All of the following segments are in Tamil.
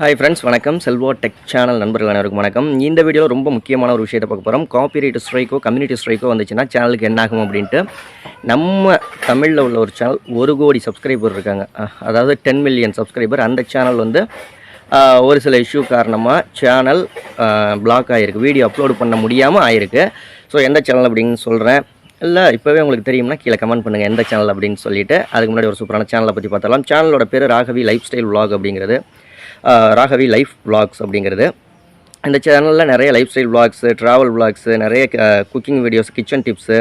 ஹாய் ஃப்ரெண்ட்ஸ் வணக்கம். செல்வா டெக் சேனல் நண்பர்கள் அனைவருக்கும் வணக்கம். இந்த வீடியோவில் ரொம்ப முக்கியமான ஒரு விஷயத்தை பார்க்க போகிறோம் காப்பிரைட் ஸ்ட்ரைக்கோ கம்யூனிட்டி ஸ்ட்ரைக்கோ வந்துச்சுன்னா சேனலுக்கு என்ன ஆகும் அப்படின்ட்டு நம்ம தமிழில் உள்ள ஒரு சேனல் ஒரு கோடி சப்ஸ்கிரைபர் இருக்காங்க. அதாவது டென் மில்லியன் சப்ஸ்கிரைபர் அந்த சேனல் வந்து ஒரு சில இஷ்யூ காரணமாக சேனல் பிளாக் ஆகிருக்கு வீடியோ அப்லோட் பண்ண முடியாமல் ஆயிருக்கு. ஸோ எந்த சேனல் அப்படின்னு சொல்கிறேன் இல்லை இப்போவே உங்களுக்கு தெரியும்னா கீழே கமெண்ட் பண்ணுங்கள் எந்த சேனல் அப்படின்னு சொல்லிட்டு அதுக்கு முன்னாடி ஒரு சூப்பரான சேனலை பற்றி பார்த்தலாம் சேனலோட பேர் ராகவி லைஃப் ஸ்டைல் விலாக் அப்படிங்கிறது. ராகவி லைஃப் vlogs அப்படிங்கிறது. இந்த சேனலில் நிறைய life style vlogs travel vlogs நிறைய குக்கிங் வீடியோஸ் கிச்சன் டிப்ஸு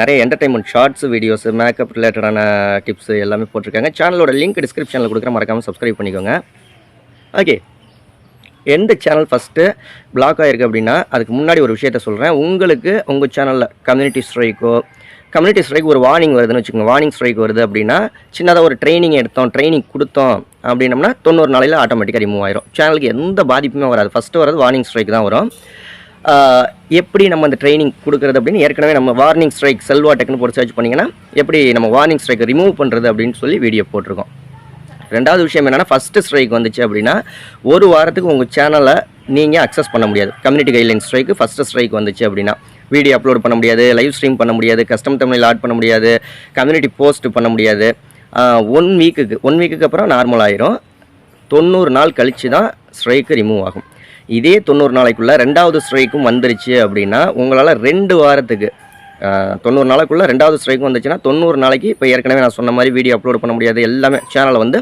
நிறைய என்டர்டைன்மெண்ட் ஷார்ட்ஸ் வீடியோஸு மேக்கப் ரிலேட்டடான டிப்ஸு எல்லாமே போட்டிருக்காங்க. சேனலோட லிங்க் டிஸ்கிரிப்ஷனில் கொடுக்குற மறக்காமல் சப்ஸ்கிரைப் பண்ணிக்கோங்க. ஓகே எந்த சேனல் ஃபஸ்ட்டு பிளாக் ஆகிருக்கு அப்படின்னா அதுக்கு முன்னாடி ஒரு விஷயத்த சொல்கிறேன் உங்களுக்கு உங்கள் சேனலில் கம்யூனிட்டி ஸ்ட்ரைக்கோ கம்யூனிட்டி ஸ்ட்ரைக் ஒரு வார்னிங் வருதுன்னு வச்சுக்கோங்க. வார்னிங் ஸ்ட்ரைக் வருது அப்படின்னா சின்னதாக ஒரு ட்ரைனிங் எடுத்தோம் ட்ரைனிங் கொடுத்தோம் அப்படின்னம்னா தொண்ணூறு நாளையில் ஆட்டோமேட்டிக்காக ரிமூவ் ஆயிரும். சேனலுக்கு எந்த பாதிப்புமே வராது. ஃபஸ்ட்டு வரது வார்னிங் ஸ்ட்ரைக் தான் வரும். எப்படி நம்ம அந்த ட்ரைனிங் கொடுக்குறது அப்படின்னு ஏற்கனவே நம்ம வார்னிங் ஸ்ட்ரைக் செல்வா டெக்னு போட்டு சர்ச் பண்ணிங்கன்னா எப்படி நம்ம வார்னிங் ஸ்ட்ரைக் ரிமூவ் பண்ணுறது அப்படின்னு சொல்லி வீடியோ போட்டிருக்கோம். ரெண்டாவது விஷயம் என்னென்னா ஃபஸ்ட்டு ஸ்ட்ரைக் வந்துச்சு அப்படின்னா ஒரு வாரத்துக்கு உங்கள் சேனலை நீங்கள் அக்சஸ் பண்ண முடியாது. Community guideline strike first strike வந்துச்சு அப்படின்னா. வீடியோ அப்லோட் பண்ண முடியாது லைவ் ஸ்ட்ரீம் பண்ண முடியாது கஸ்டம் தமிழில் ஆட் பண்ண முடியாது கம்யூனிட்டி போஸ்ட் பண்ண முடியாது. ஒன் வீக்குக்கு ஒன் வீக்குக்கு அப்புறம் நார்மல் ஆயிரும். தொண்ணூறு நாள் கழித்து தான் ஸ்ட்ரைக்கு ரிமூவ் ஆகும். இதே தொண்ணூறு நாளைக்குள்ளே ரெண்டாவது ஸ்ட்ரைக்கும் வந்துருச்சு அப்படின்னா உங்களால் ரெண்டு வாரத்துக்கு தொண்ணூறு நாளைக்குள்ளே ரெண்டாவது ஸ்ட்ரைக்கும் வந்துச்சுன்னா தொண்ணூறு நாளைக்கு இப்போ ஏற்கனவே நான் சொன்ன மாதிரி வீடியோ அப்லோட் பண்ண முடியாது எல்லாமே சேனலை வந்து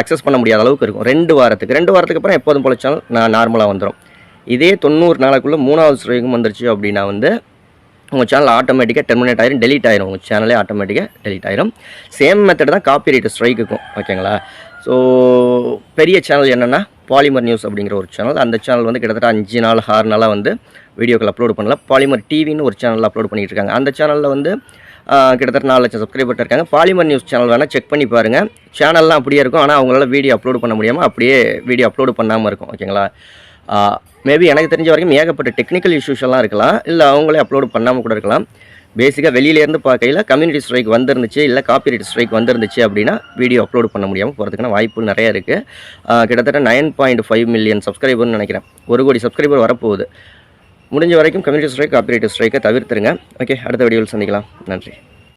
அக்சஸ் பண்ண முடியாத அளவுக்கு இருக்கும். ரெண்டு வாரத்துக்கு ரெண்டு வாரத்துக்கு அப்புறம் எப்போதும் போல சேனல் நான் நார்மலாக வந்துடும் இதே தொண்ணூறு நாளைக்குள்ளே மூணாவது ஸ்ட்ரைக்கும் வந்துருச்சு அப்படின்னா வந்து உங்கள் சேனல் ஆட்டோமேட்டிக்காக டெர்மினேட் ஆயிரும் டெலிட் ஆயிரும். உங்கள் சேனலே ஆட்டோமேட்டிக்காக டெலிட் ஆயிரும். சேம் மெத்தட் தான் காப்பி ரைட் ஸ்ட்ரைக்குக்கும் ஓகேங்களா ஸோ பெரிய சேனல் என்னென்னா பாலிமர் நியூஸ் அப்படிங்கிற ஒரு சேனல் அந்த சேனல் வந்து கிட்டத்தட்ட அஞ்சு நாள் ஆறு நாளாக வந்து வீடியோக்கள் அப்லோட் பண்ணல. பாலிமர் டிவின்னு ஒரு சேனல் அப்லோட் பண்ணிட்டு இருக்காங்க. அந்த சேனலில் வந்து கிட்டத்தட்ட நாலு லட்சம் சப்ஸ்கிரைபர் இருக்காங்க. பாலிமர் நியூஸ் சேனல் வேணால் செக் பண்ணி பாருங்கள் சேனல்லாம் அப்படியே இருக்கும். ஆனால் அவங்களால வீடியோ அப்லோட் பண்ண முடியாமல் அப்படியே வீடியோ அப்லோட் பண்ணாமல் இருக்கும் ஓகேங்களா மேபி எனக்கு தெரிஞ்ச வரைக்கும் ஏகப்பட்ட டெக்னிக்கல் இஷ்யூஸ் எல்லாம் இருக்கலாம். இல்லை அவங்களே அப்லோட் பண்ணாமல் கூட இருக்கலாம். பேசிக்காக வெளியிலேருந்து பார்க்கையில் கம்யூனிட்டி ஸ்ட்ரைக் வந்துருந்துச்சு இல்லை காப்பிரைட் ஸ்ட்ரைக் வந்துருந்துச்சு அப்படின்னா வீடியோ அப்லோட் பண்ண முடியாமல் போகிறதுக்கான வாய்ப்பு நிறையா இருக்குது கிட்டத்தட்ட நைன் பாயிண்ட் ஃபைவ் மில்லியன் சப்ஸ்கிரைபர்னு நினைக்கிறேன். ஒரு கோடி சப்ஸ்கிரைபர் வரப்போகுது. முடிஞ்ச வரைக்கும் கம்யூனிட்டி ஸ்ட்ரைக் காப்பிரைட் ஸ்ட்ரைக்கை தவிர்த்துருங்க. ஓகே அடுத்த வீடியோவில் சந்திக்கலாம். நன்றி.